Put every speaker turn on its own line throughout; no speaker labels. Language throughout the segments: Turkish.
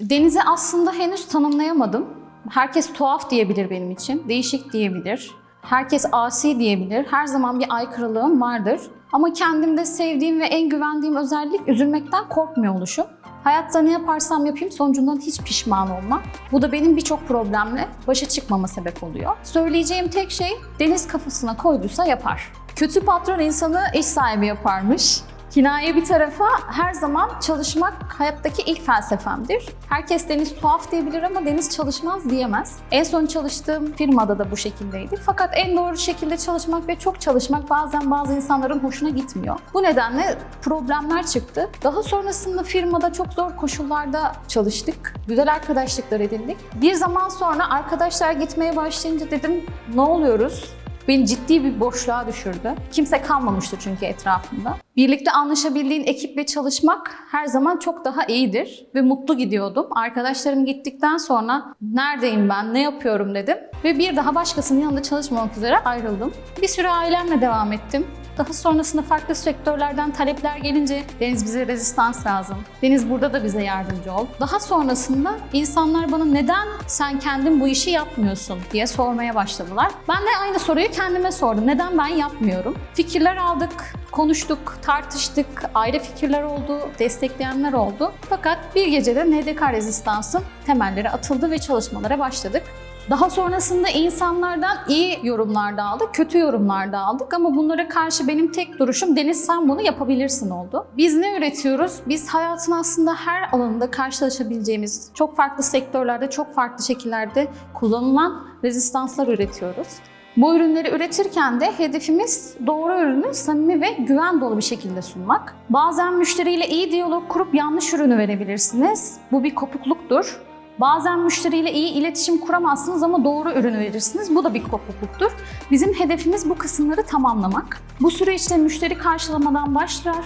Denizi aslında henüz tanımlayamadım. Herkes tuhaf diyebilir benim için, değişik diyebilir. Herkes asi diyebilir. Her zaman bir aykırılığım vardır. Ama kendimde sevdiğim ve en güvendiğim özellik üzülmekten korkmuyor oluşum. Hayatta ne yaparsam yapayım sonucundan hiç pişman olmam. Bu da benim birçok problemle başa çıkmama sebep oluyor. Söyleyeceğim tek şey deniz kafasına koyduysa yapar. Kötü patron insanı iş sahibi yaparmış. Kinaye bir tarafa her zaman çalışmak hayattaki ilk felsefemdir. Herkes Deniz tuhaf diyebilir ama Deniz çalışmaz diyemez. En son çalıştığım firmada da bu şekildeydi. Fakat en doğru şekilde çalışmak ve çok çalışmak bazen bazı insanların hoşuna gitmiyor. Bu nedenle problemler çıktı. Daha sonrasında firmada çok zor koşullarda çalıştık. Güzel arkadaşlıklar edindik. Bir zaman sonra arkadaşlar gitmeye başlayınca dedim ne oluyoruz? Beni ciddi bir boşluğa düşürdü. Kimse kalmamıştı çünkü etrafımda. Birlikte anlaşabildiğin ekiple çalışmak her zaman çok daha iyidir ve mutlu gidiyordum. Arkadaşlarım gittikten sonra neredeyim ben, ne yapıyorum dedim ve bir daha başkasının yanında çalışmamak üzere ayrıldım. Bir süre ailemle devam ettim. Daha sonrasında farklı sektörlerden talepler gelince Deniz bize rezistans lazım. Deniz burada da bize yardımcı ol. Daha sonrasında insanlar bana neden sen kendin bu işi yapmıyorsun diye sormaya başladılar. Ben de aynı soruyu kendime sordum. Neden ben yapmıyorum? Fikirler aldık, konuştuk, tartıştık, ayrı fikirler oldu, destekleyenler oldu. Fakat bir gecede NDK rezistansın temelleri atıldı ve çalışmalara başladık. Daha sonrasında insanlardan iyi yorumlar da aldık, kötü yorumlar da aldık ama bunlara karşı benim tek duruşum Deniz sen bunu yapabilirsin oldu. Biz ne üretiyoruz? Biz hayatın aslında her alanında karşılaşabileceğimiz çok farklı sektörlerde, çok farklı şekillerde kullanılan rezistanslar üretiyoruz. Bu ürünleri üretirken de hedefimiz doğru ürünü samimi ve güven dolu bir şekilde sunmak. Bazen müşteriyle iyi diyalog kurup yanlış ürünü verebilirsiniz. Bu bir kopukluktur. Bazen müşteriyle iyi iletişim kuramazsınız ama doğru ürünü verirsiniz. Bu da bir kopukluktur. Bizim hedefimiz bu kısımları tamamlamak. Bu süreçte müşteri karşılamadan başlar,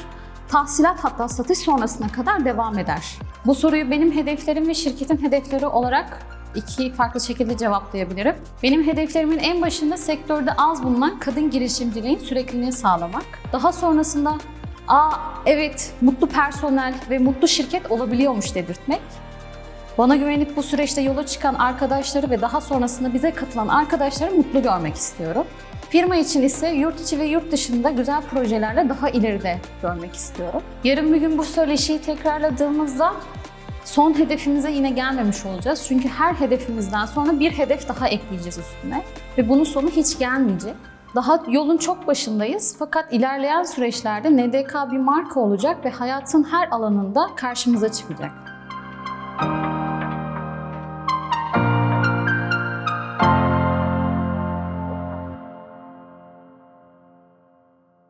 tahsilat hatta satış sonrasına kadar devam eder. Bu soruyu benim hedeflerim ve şirketin hedefleri olarak iki farklı şekilde cevaplayabilirim. Benim hedeflerimin en başında sektörde az bulunan kadın girişimciliğin sürekliliğini sağlamak. Daha sonrasında aa evet mutlu personel ve mutlu şirket olabiliyormuş dedirtmek. Bana güvenip bu süreçte yola çıkan arkadaşları ve daha sonrasında bize katılan arkadaşları mutlu görmek istiyorum. Firma için ise yurt içi ve yurt dışında güzel projelerle daha ileride görmek istiyorum. Yarın bir gün bu söyleşiyi tekrarladığımızda son hedefimize yine gelmemiş olacağız. Çünkü her hedefimizden sonra bir hedef daha ekleyeceğiz üstüne. Ve bunun sonu hiç gelmeyecek. Daha yolun çok başındayız fakat ilerleyen süreçlerde NDK bir marka olacak ve hayatın her alanında karşımıza çıkacak.